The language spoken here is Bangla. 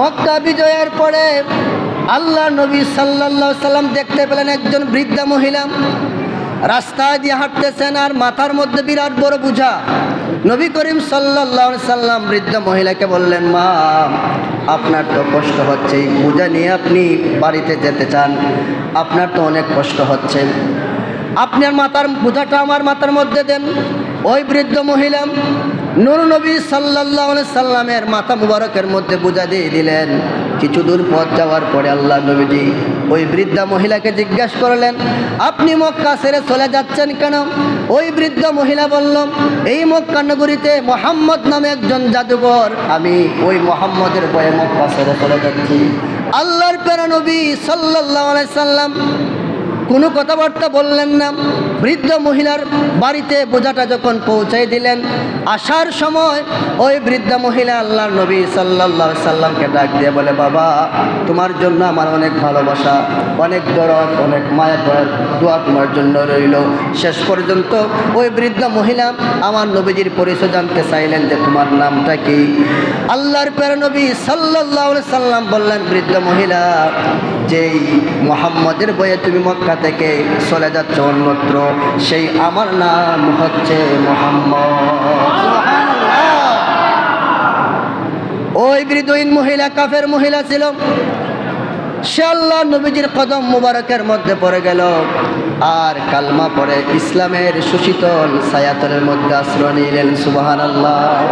মক্কা বিজয়ের পরে আল্লাহ নবী সাল্লাল্লাহু সাল্লাম দেখতে পেলেন একজন বৃদ্ধা মহিলা। রাস্তায় দিয়ে হাঁটতেছেন আর মাথার মধ্যে বিরাট বড় বোঝা। নবী করিম সাল্লাল্লাহু সাল্লাম বৃদ্ধ মহিলাকে বললেন, মা, আপনার তো কষ্ট হচ্ছে। বোঝা নিয়ে আপনি বাড়িতে যেতে চান। আপনার তো অনেক কষ্ট হচ্ছে। আপনার মাথার বোঝাটা আমার মাথার মধ্যে দেন। ওই বৃদ্ধ মহিলা নুর নবী সাল্লাহ সাল্লামের মাথা মুবারকের মধ্যে বোঝা দিয়ে দিলেন, কিছু দূর পথ যাওয়ার পরে আল্লাহ নবীজি ওই বৃদ্ধা মহিলাকে জিজ্ঞাসা করলেন, আপনি মক্কা ছেড়ে চলে যাচ্ছেন কেন? ওই বৃদ্ধ মহিলা বলল, এই মক্কা নগরীতে মোহাম্মদ নামে একজন জাদুঘর, আমি ওই মোহাম্মদের বয়ে মক্কা ছেড়ে চলে যাচ্ছি। আল্লাহর পেরা নবী সাল্লাহ সাল্লাম কোনো কথাবার্তা বললেন না। বৃদ্ধ মহিলার বাড়িতে বোঝাটা যখন পৌঁছাই দিলেন, আসার সময় ওই বৃদ্ধ মহিলা আল্লাহর নবী আলাইহি সাল্লামকে ডাক দিয়ে বলে, বাবা, তোমার জন্য আমার অনেক ভালোবাসা, অনেক দরদ, অনেক মায়া দোয়া তোমার জন্য রইল। শেষ পর্যন্ত ওই বৃদ্ধ মহিলা আমার নবীজির পরিচয় জানতে চাইলেন যে তোমার নামটা কি। আল্লাহর পের নবী সাল্লাল্লাহু সাল্লাম বললেন, বৃদ্ধ মহিলা, যেই মোহাম্মদের বয়ে তুমি মক্কা থেকে চলে যাচ্ছে অন্যত্র। সেই আমার নাম হচ্ছে মোহাম্মদ। ওই বৃদ্ধইন মহিলা, কাফের মহিলা ছিল। সে আল্লাহ নবীজির কদম মুবারকের মধ্যে পড়ে গেল। আর কালমা পরে ইসলামের সুশীতল সায়াতলের মধ্যে আশ্রয় নিলেন সুবাহান আল্লাহ